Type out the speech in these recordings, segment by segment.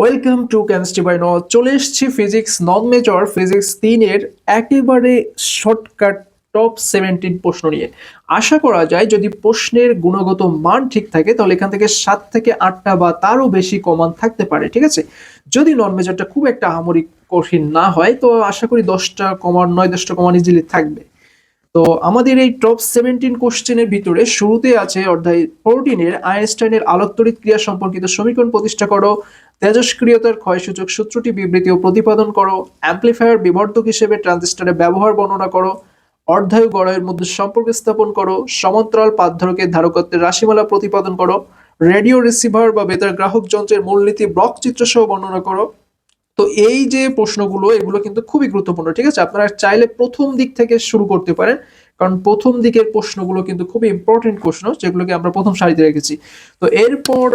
Welcome to chemistry by ন চলে এসেছি ফিজিক্স নন মেজর ফিজিক্স তিনের একেবারে শর্টকাট টপ সেভেন্টিন প্রশ্ন নিয়ে। আশা করা যায় যদি প্রশ্নের গুণগত মান ঠিক থাকে, তাহলে এখান থেকে সাত থেকে আটটা বা তারও বেশি কমান থাকতে পারে, ঠিক আছে? যদি নন মেজরটা খুব একটা আহামরি কঠিন না হয়, তো আশা করি দশটা কমান নয় দশটা কমান ইজিলি থাকবে। তো আমাদের এই টপ সেভেন্টিন কোশ্চেনের ভিতরে শুরুতে আছে অধ্যায় ফোরটিনের আইনস্টাইনের আলোকতড়িৎ ক্রিয়া সম্পর্কিত সমীকরণ প্রতিষ্ঠা করো তেজস্ক্রিয়তার ক্ষয়সূচক সূত্রটি বিবৃতি ও প্রতিপাদন করো অ্যাম্পলিফায়ার বিবর্ধক হিসেবে ট্রানজিস্টরের ব্যবহার বর্ণনা করো, অর্ধায়ু গড়াইয়ের মধ্যে সম্পর্ক স্থাপন করো সমান্তরাল পাধ্যরকের ধারকত্বের রাশিমালা প্রতিপাদন করো রেডিও রিসিভার বা বেতার গ্রাহক যন্ত্রের মূলনীতি ব্লক চিত্র সহ বর্ণনা করো তো এই যে প্রশ্নগুলো, এগুলো কিন্তু খুবই গুরুত্বপূর্ণ, ঠিক আছে? আপনারা চাইলে প্রথম দিক থেকে শুরু করতে পারেন, কারণ প্রথম দিকের প্রশ্নগুলো কিন্তু খুবই ইম্পর্টেন্ট প্রশ্ন, যেগুলোকে আমরা প্রথম সারিতে রেখেছি। তো এরপর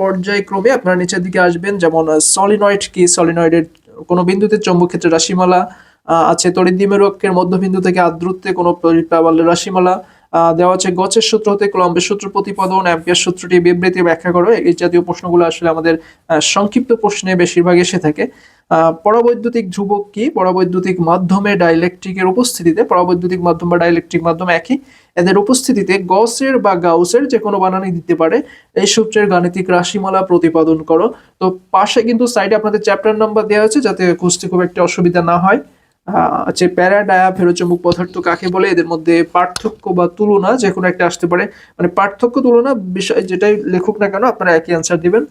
পর্যায়ক্রমে আপনারা নিচের দিকে আসবেন, যেমন সলিনয়েড কি? সলিনয়েডের কোনো বিন্দুতে চৌম্বক ক্ষেত্রে রাশিমালা আছে, তড়িৎ দ্বিমেরুকের মধ্যবিন্দু থেকে আদ্রত্বে কোনো প্রাবল্যের রাশিমালা দেওয়া আছে গছের সূত্র হতে কলম্বের সূত্র প্রতিপাদন, অ্যাম্পিয়ার সূত্রটি বিবৃতি ব্যাখ্যা করো। এই জাতীয় প্রশ্নগুলো আসলে আমাদের সংক্ষিপ্ত প্রশ্নে বেশিরভাগ এসে থাকে। পরাবৈদ্যুতিক ধ্রুবক কি? পরাবৈদ্যুতিক মাধ্যমে ডাইলেকট্রিকের উপস্থিতিতে, পরাবৈদ্যুতিক মাধ্যম বা ডাইলেকট্রিক মাধ্যম একই। এদের উপস্থিতিতে গসের বা গাউসের যে কোনো বানানি দিতে পারে। এই সূত্রের গাণিতিক রাশিমালা প্রতিপাদন করো। তো পাশে কিন্তু সাইডে আপনাদের চ্যাপ্টার নাম্বার দেওয়া আছে যাতে খুঁজতে খুব একটা অসুবিধা না হয়। আহ, আছে প্যারাডায়া ফেরোচুম্বক পদার্থ কাকে বলে এদের মধ্যে পার্থক্য বা তুলনা যে কোনো একটা আসতে পারে। মানে পার্থক্য তুলনা বিষয় যেটাই লেখুক না কেন আপনারা একই অ্যান্সার দিবেন।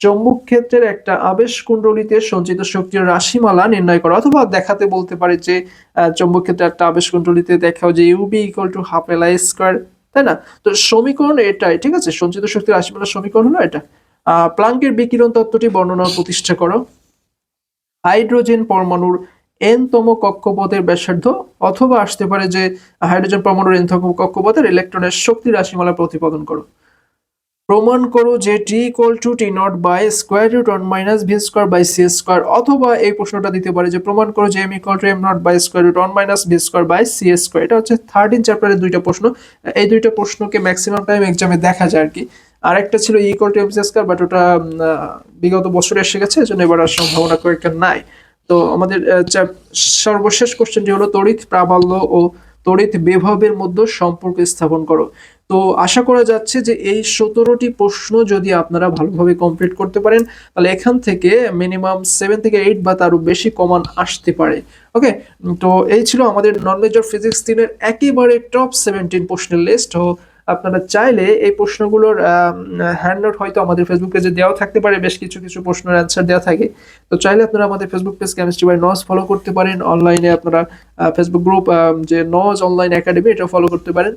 চৌম্বক ক্ষেত্রের একটা আবেশ কুণ্ডলিতে সঞ্চিত শক্তির রাশিমালা নির্ণয় করা অথবা দেখাতে বলতে পারে যে চৌম্বক ক্ষেত্রে একটা আবেশ কুণ্ডলিতে দেখাও যে UB equal to half L I square তাই না? তো সমীকরণ এটাই ঠিক আছে? সঞ্চিত শক্তির রাশিমালার সমীকরণ হলো এটা। প্লাঙ্কের বিকিরণ তত্ত্বটি বর্ণনা প্রতিষ্ঠা করো। হাইড্রোজেন পরমাণুর এন তম কক্ষপথের ব্যাসার্ধ অথবা আসতে পারে যে হাইড্রোজেন পরমাণুর এন তম কক্ষপথের ইলেকট্রনের শক্তি রাশিমালা প্রতিপাদন করো। প্রমাণ করো যে T equal to T nought by square root one minus V square by C square অথবা এই প্রশ্নটা দিতে পারে যে প্রমাণ করো যে M equal to M nought by square root one minus V square by C square এটা হচ্ছে থার্টিন চ্যাপ্টারের দুইটা প্রশ্ন। এই দুইটা প্রশ্নকে ম্যাক্সিমাম টাইম এক্সামে দেখা যায় আর কি আর একটা ছিল equal to M C square but ওটা বিগত বছরে এসে গেছে, এজন্য এবার আর সম্ভাবনা একটা নাই। তো আমাদের সর্বশেষ কোশ্চেনটি হলো তড়িৎ প্রাবল্য ও তড়িৎ বিভবের মধ্যে সম্পর্ক স্থাপন করো। তো আশা করা যাচ্ছে যে এই সতেরোটি প্রশ্ন যদি আপনারা ভালোভাবে কমপ্লিট করতে পারেন, তাহলে এখান থেকে মিনিমাম সেভেন থেকে এইট বা তারও বেশি কমান আসতে পারে। ওকে তো এই ছিল আমাদের নন মেজর ফিজিক্স তিনের একেবারে টপ সেভেন্টিন প্রশ্নের লিস্ট আপনারা চাইলে এই প্রশ্নগুলোর হ্যান্ডআউট হয়তো আমাদের ফেসবুক পেজে দেওয়া থাকতে পারে, বেশ কিছু কিছু প্রশ্নের অ্যান্সার দেওয়া থাকে। তো চাইলে আপনারা আমাদের ফেসবুক পেজ কেমিস্ট্রি বাই নজ ফলো করতে পারেন। অনলাইনে আপনারা ফেসবুক গ্রুপ যে নজ অনলাইন একাডেমি এটা ফলো করতে পারেন।